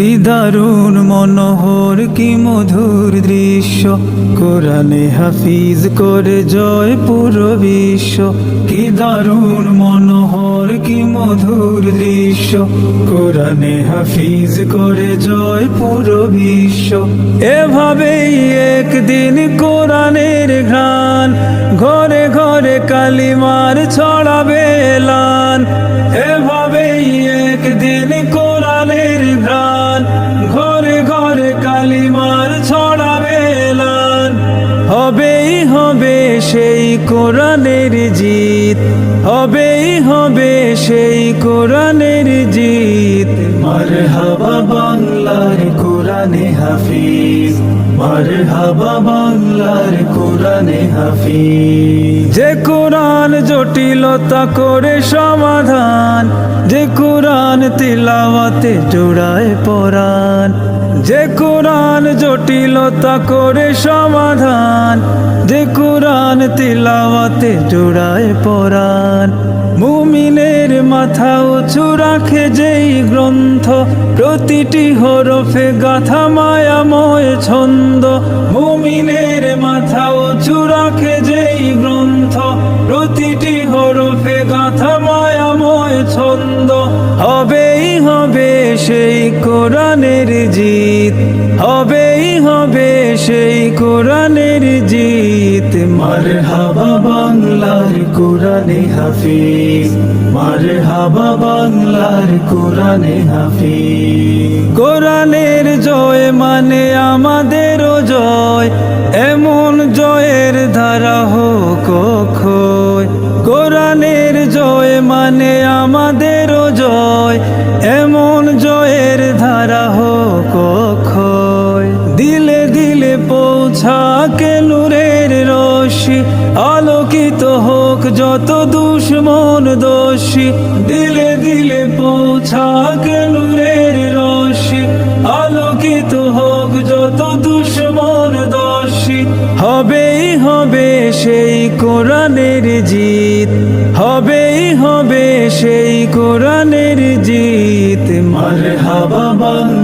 কি দারুণ মনোহর, কি মধুর দৃশ্য। কোরআনে হাফিজ করে জয় পুরো বিশ্ব। কি দারুণ মনোহর, কি মধুর দৃশ্য। কোরআনে হাফিজ করে জয় পুরো বিশ্ব। এভাবেই একদিন কোরআনের ঘ্রাণ। ঘরে ঘরে কালিমার ছড়াবে এলান। এভাবেই একদিন কোরআনের জিত হবেই হবে সেই কোরআনের জিত। মারহাবা বাংলার কোরআনে হাফিজ মারহাবা বাংলার কোরআনে হাফিজ। যে কোরআন জটিলতা করে সমাধান যে কোরআন তিলাওয়াতে জোড়ায় পরাণ। যে কোরআন জটিলতা করে সমাধান, যে কোরআন তিলাওয়াতে জোড়ায় পরাণ। মুমিনের মাথা উঁচু রাখে যেই গ্রন্থ, প্রতিটি হরফে গাথা মায়াময় ছন্দ। মুমিনের মাথা উঁচু রাখে যেই গ্রন্থ, প্রতিটি হরফে গাথা মায়াময় ছন্দ। হবেই হবে সেই কোরআনের জিত। হবেই হবে সেই কোরআনের জিত। মারহাবা বাংলার কোরআনে হাফিজ। মারহাবা বাংলার কোরআনে হাফিজ। কোরআনের জয় মানে আমাদেরও জয়। এমন জয়ের ধারা হোক কোরআনের জয় মানে আমাদেরও জয়। এমন পৌঁছা কে নূরের রশি আলোকিত হোক যত দুশ্মন দোষী। দিলে দিলে পৌঁছা কে নূরের রশি আলোকিত হোক যত দুশ্মন দোষী। হবেই হবে সেই কোরআনের জিত, হবেই হবে সেই কোরআনের জিত। মারহাবা বাংলা